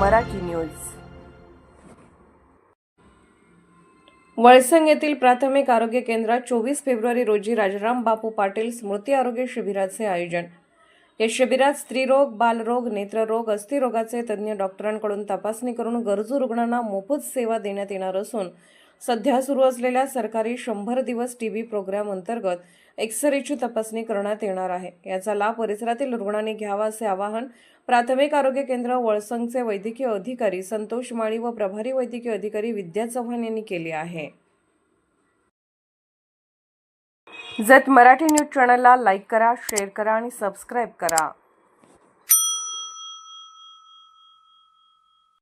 Marathi news. Valsang येथील प्राथमिक आरोग्य केंद्रात चोवीस फेब्रुवारी रोजी राजाराम बापू पाटील स्मृती आरोग्य शिबिराचे आयोजन. या शिबिरात स्त्रीरोग बालरोग नेत्ररोग अस्थिरोगाचे तज्ज्ञ डॉक्टरांकडून तपासणी करून गरजू रुग्णांना मोफत सेवा देण्यात येणार असून सध्या सुरू असलेल्या सरकारी शंभर दिवस टी व्ही प्रोग्राम अंतर्गत एक्सरेची तपासणी करण्यात येणार आहे. याचा लाभ परिसरातील रुग्णांनी घ्यावा असे आवाहन प्राथमिक आरोग्य केंद्र वळसंगचे वैद्यकीय अधिकारी संतोष माळी व प्रभारी वैद्यकीय अधिकारी विद्या चव्हाण यांनी केले आहे. जत मराठी न्यूज चॅनलला लाईक करा शेअर करा आणि सबस्क्राईब करा.